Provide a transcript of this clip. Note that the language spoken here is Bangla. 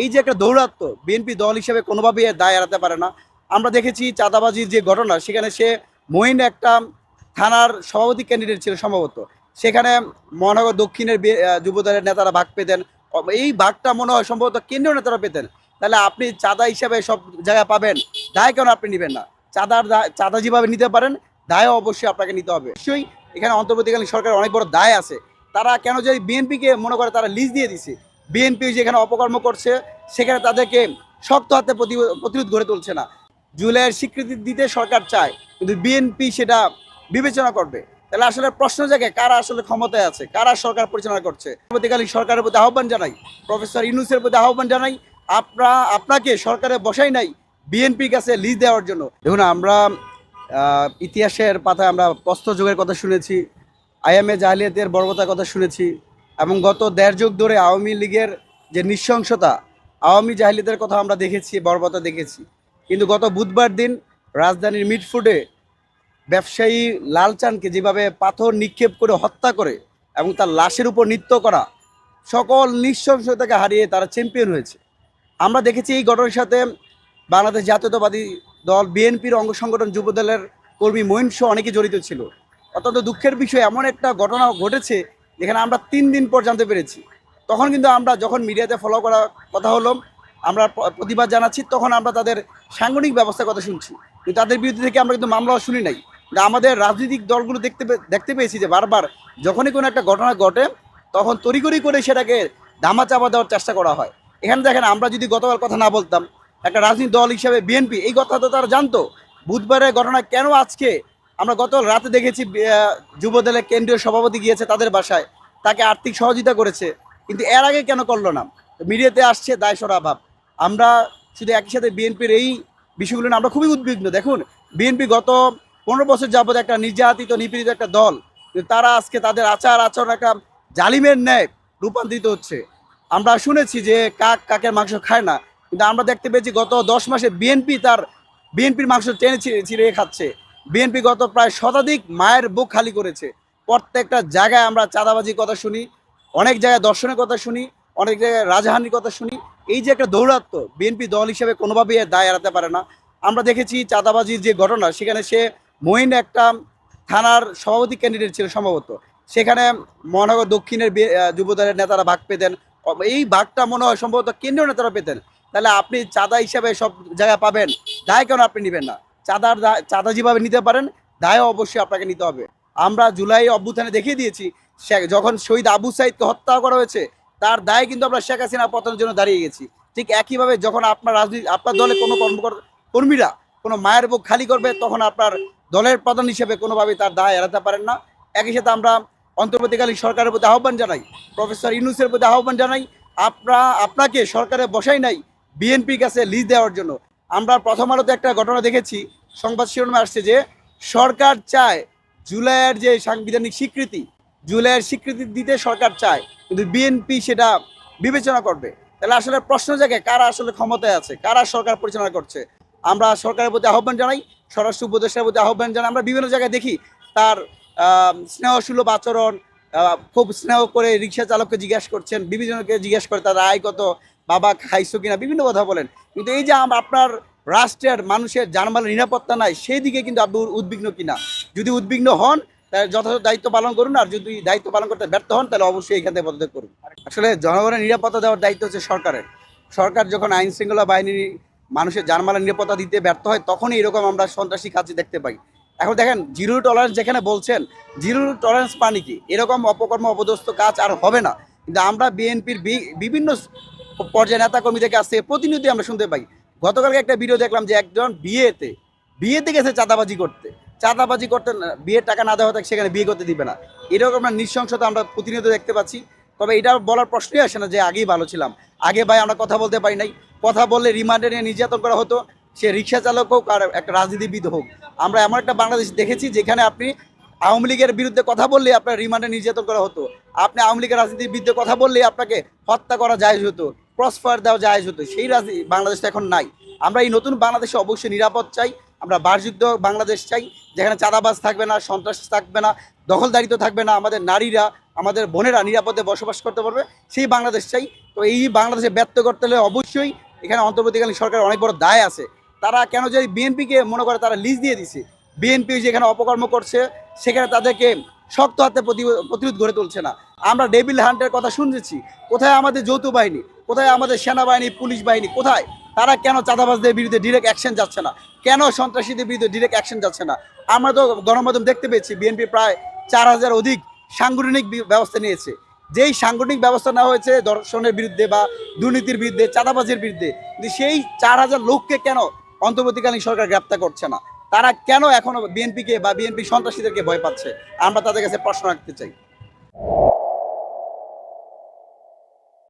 এই যে একটা দৌরাত্ম বিএনপি দল হিসেবে কোনোভাবেই দায় এড়াতে পারে না। আমরা দেখেছি চাঁদাবাজির যে ঘটনা, সেখানে সে মহিন একটা থানার সভাপতি ক্যান্ডিডেট ছিল সম্ভবত। সেখানে মহানগর দক্ষিণের যুবদলের নেতারা ভাগ পেতেন। এই ভাগটা মনে হয় সম্ভবত কেন্দ্রীয় নেতারা পেতেন। তাহলে আপনি চাঁদা হিসাবে সব জায়গায় পাবেন, দায় কেন আপনি নেবেন না? চাঁদার চাঁদা যেভাবে নিতে পারেন, দায়ও অবশ্যই আপনাকে নিতে হবে। অবশ্যই এখানে অন্তর্বর্তীকালীন সরকারের অনেক বড় দায় আছে। তারা কেন যদি বিএনপিকে মনে করে তারা লিজ দিয়ে দিছে? বিএনপি যেখানে অপকর্ম করছে, সেখানে তাদেরকে শক্ত হাতে প্রতি- প্রতিরোধ গড়ে তুলছে না। জুলাইয়ের স্বীকৃতি দিতে সরকার চায়, কিন্তু বিএনপি সেটা বিবেচনা করবে। তাহলে আসলে প্রশ্ন জায়গায় কারা আসলে ক্ষমতায় আছে, কারা সরকার পরিচালনা করছে? পরবর্তীকালীন সরকারের প্রতি আহ্বান জানাই, প্রফেসর ইউনুসের প্রতি আহ্বান জানাই, আপনা আপনাকে সরকারে বসাই নাই বিএনপির কাছে লিজ দেওয়ার জন্য। দেখুন, আমরা ইতিহাসের পাতায় আমরা প্রস্তর যুগের কথা শুনেছি, আইএমএ জাহিলিয়াতের বর্বতার কথা শুনেছি এবং গত দেড় যুগ ধরে আওয়ামী লীগের যে নৃশংসতা, আওয়ামী জাহিলিদের কথা আমরা দেখেছি বর্বতা দেখেছি। কিন্তু গত বুধবার দিন রাজধানীর মিটফুডে ব্যবসায়ী লালচানকে যেভাবে পাথর নিক্ষেপ করে হত্যা করে এবং তার লাশের উপর নৃত্য করা, সকল নৃশংসতাকে হারিয়ে তারা চ্যাম্পিয়ন হয়েছে। আমরা দেখেছি এই ঘটনার সাথে বাংলাদেশ জাতীয়তাবাদী দল, বিএনপির অঙ্গ সংগঠন, যুবদলের কর্মী মহিন সহ অনেকে জড়িত ছিল। অত্যন্ত দুঃখের বিষয়, এমন একটা ঘটনা ঘটেছে যেখানে আমরা তিন দিন পর জানতে পেরেছি। তখন কিন্তু আমরা যখন মিডিয়াতে ফলো করা কথা হলো, আমরা প্রতিবাদ জানাচ্ছি, তখন আমরা তাদের সাংগঠনিক ব্যবস্থার কথা শুনছি। কিন্তু তাদের বিরুদ্ধে থেকে আমরা কিন্তু মামলাও শুনি নাই। আমাদের রাজনৈতিক দলগুলো দেখতে দেখতে পেয়েছি যে বারবার যখনই কোনো একটা ঘটনা ঘটে, তখন তড়িঘড়ি করে সেটাকে ধামা চাপা দেওয়ার চেষ্টা করা হয়। এখানে দেখেন, আমরা যদি গতকাল কথা না বলতাম, একটা রাজনৈতিক দল হিসেবে বিএনপি, এই কথা তো তারা জানতো। বুধবারের ঘটনা কেন আজকে আমরা গত রাতে দেখেছি যুবদলের কেন্দ্রীয় সভাপতি গিয়েছে তাদের বাসায়। তাকে আর্থিক সহযোগিতা করেছে, কিন্তু এর আগে কেন করল না? মিডিয়াতে আসছে দায়সরা অভাব আমরা শুধু একই সাথে বিএনপির এই বিষয়গুলো আমরা খুবই উদ্বিগ্ন। দেখুন, বিএনপি গত পনেরো বছর যাবত একটা নির্যাতিত, নিপীড়িত একটা দল তারা আজকে তাদের আচার আচরণ একটা জালিমের ন্যায় রূপান্তরিত হচ্ছে। আমরা শুনেছি যে কাক কাকের মাংস খায় না, কিন্তু আমরা দেখতে পেয়েছি গত দশ মাসে বিএনপি তার, বিএনপির মাংস টেনে ছিঁড়ে খাচ্ছে। বিএনপি গত প্রায় শতাধিক মায়ের বুক খালি করেছে। প্রত্যেকটা জায়গায় আমরা চাঁদাবাজির কথা শুনি, অনেক জায়গায় দর্শনের কথা শুনি, অনেক জায়গায় রাজহানির কথা শুনি। এই যে একটা দৌরাত্ম বিএনপি দল হিসেবে কোনোভাবেই দায় এড়াতে পারে না। আমরা দেখেছি চাঁদাবাজির যে ঘটনা, সেখানে সে মহিন একটা থানার সভাপতি ক্যান্ডিডেট ছিল সম্ভবত। সেখানে মহানগর দক্ষিণের যুবদলের নেতারা ভাগ পেতেন। এই ভাগটা মনে হয় সম্ভবত কেন্দ্রীয় নেতারা পেতেন। তাহলে আপনি চাঁদা হিসাবে সব জায়গায় পাবেন, দায় কেন আপনি নেবেন না? চাঁদার দায়- চাঁদা যেভাবে নিতে পারেন, দায়ও অবশ্যই আপনাকে নিতে হবে। আমরা জুলাই অভ্যুত্থানে দেখিয়ে দিয়েছি যখন শহীদ আবু সাইদকে হত্যা করা হয়েছে, তার দায় কিন্তু আমরা শেখ হাসিনা পতনের জন্য দাঁড়িয়ে গেছি। ঠিক একইভাবে যখন আপনার রাজনীতি আপনার দলে কোনো কর্মকর্তা কর্মীরা কোনো মায়ের বুক খালি করবে, তখন আপনার দলের প্রধান হিসেবে কোনোভাবেই তার দায় এড়াতে পারেন না। একই সাথে আমরা অন্তর্বর্তীকালীন সরকারের প্রতি আহ্বান জানাই, প্রফেসর ইউনুসের প্রতি আহ্বান জানাই, আপনা আপনাকে সরকারে বসাই নাই বিএনপির কাছে লিজ দেওয়ার জন্য। আমরা প্রথম আলোতে একটা ঘটনা দেখেছি সংবাদ শিরোনামে আসছে যে সরকার চায় জুলাইয়ের যে সাংবিধানিক স্বীকৃতি, জুলাইয়ের স্বীকৃতি দিতে সরকার চায়, কিন্তু বিএনপি সেটা বিবেচনা করবে। তাহলে আসলে প্রশ্ন জায়গায় কারা আসলে ক্ষমতায় আছে, কারা সরকার পরিচালনা করছে? আমরা সরকারের প্রতি আহ্বান জানাই, স্বরাষ্ট্র উপদেষ্টার প্রতি আহ্বান জানাই, আমরা বিভিন্ন জায়গায় দেখি তার স্নেহসুলভ আচরণ খুব স্নেহ করে রিক্সা চালককে জিজ্ঞাসা করছেন বিভিন্নকে জিজ্ঞেস করে তার আয় কত বাবা খাইছো কিনা, বিভিন্ন কথা বলেন। কিন্তু এই যে আপনার রাষ্ট্রের মানুষের জানমালের নিরাপত্তা নাই, সেই দিকে কিন্তু আপনি উদ্বিগ্ন কিনা? যদি উদ্বিগ্ন হন, তাহলে যথাযথ দায়িত্ব পালন করুন, আর যদি দায়িত্ব পালন করতে ব্যর্থ হন, তাহলে অবশ্যই এখান থেকে পদত্যাগ করুন। আসলে জনগণের নিরাপত্তা দেওয়ার দায়িত্ব হচ্ছে সরকারের। সরকার যখন আইন শৃঙ্খলা বাহিনীর মানুষের জানমালের নিরাপত্তা দিতে ব্যর্থ হয়, তখনই এরকম আমরা সন্ত্রাসী কাজ দেখতে পাই। এখন দেখেন, জিরো টলারেন্স যেখানে বলছেন, জিরো টলারেন্স পানি কি? এরকম অপকর্ম, অপদস্থ কাজ আর হবে না। কিন্তু আমরা বিএনপির বিভিন্ন পর্যায়ে নেতাকর্মী থেকে আসছে প্রতিনিয়ত আমরা শুনতে পাই। গতকালকে একটা ভিডিও দেখলাম যে একজন বিয়েতে বিয়েতে গেছে চাঁদাবাজি করতে। চাঁদাবাজি করতে বিয়ের টাকা না দেওয়া থাকে, সেখানে বিয়ে করতে দিবে না। এরকম আমরা নৃশংসতা আমরা প্রতিনিয়ত দেখতে পাচ্ছি। তবে এটা বলার প্রশ্নই আসে না যে আগেই ভালো ছিলাম। আগে ভাই আমরা কথা বলতে পারি নাই। কথা বললে রিমান্ডে নিয়ে নির্যাতন করা হতো। সে রিক্সা চালক হোক আর একটা রাজনীতিবিদ হোক। আমরা এমন একটা বাংলাদেশ দেখেছি যেখানে আপনি আওয়ামী লীগের বিরুদ্ধে কথা বললে আপনার রিমান্ডে নির্যাতন করা হতো। আপনি আওয়ামী লীগের রাজনীতির বিরুদ্ধে কথা বললে আপনাকে হত্যা করা যায় হতো। ক্রস ফায়ার দেওয়া যায় হতো সেই রাজনীতি বাংলাদেশটা এখন নাই। আমরা এই নতুন বাংলাদেশে অবশ্যই নিরাপদ চাই, আমরা বাসযুদ্ধ বাংলাদেশ চাই, যেখানে চাঁদাবাজ থাকবে না, সন্ত্রাস থাকবে না, দখলদারিত্ব থাকবে না, আমাদের নারীরা, আমাদের বোনেরা নিরাপদে বসবাস করতে পারবে, সেই বাংলাদেশ চাই। তো এই বাংলাদেশে ব্যর্থ করতে হলে অবশ্যই এখানে অন্তর্বর্তীকালীন সরকারের অনেক বড় দায় আছে। তারা কেন যে বিএনপিকে মনে করে তারা লিজ দিয়ে দিছে? বিএনপি যেখানে অপকর্ম করছে, সেখানে তাদেরকে শক্ত হাতে প্রতি- প্রতিরোধ গড়ে তুলছে না। আমরা ডেভিল হান্টের কথা শুনেছি কোথায় আমাদের যৌথ বাহিনী? কোথায় আমাদের সেনাবাহিনী, পুলিশ বাহিনী, কোথায়? তারা কেন চাঁদাবাজদের বিরুদ্ধে ডিরেক্ট অ্যাকশন যাচ্ছে না? কেন সন্ত্রাসীদের বিরুদ্ধে ডিরেক্ট অ্যাকশন যাচ্ছে না? আমরা তো গণমাধ্যম দেখতে পেয়েছি, বিএনপি প্রায় চার হাজার অধিক সাংগঠনিক ব্যবস্থা নিয়েছে। যেই সাংগঠনিক ব্যবস্থা নেওয়া হয়েছে দর্শনের বিরুদ্ধে বা দুর্নীতির বিরুদ্ধে, চাঁদাবাজের বিরুদ্ধে সেই চার হাজার লোককে কেন অন্তর্বর্তীকালীন সরকার গ্রেপ্তার করছে না? তারা কেন এখনও বিএনপিকে বা বিএনপি সন্ত্রাসীদেরকে ভয় পাচ্ছে? আমরা তাদের কাছে প্রশ্ন রাখতে চাই।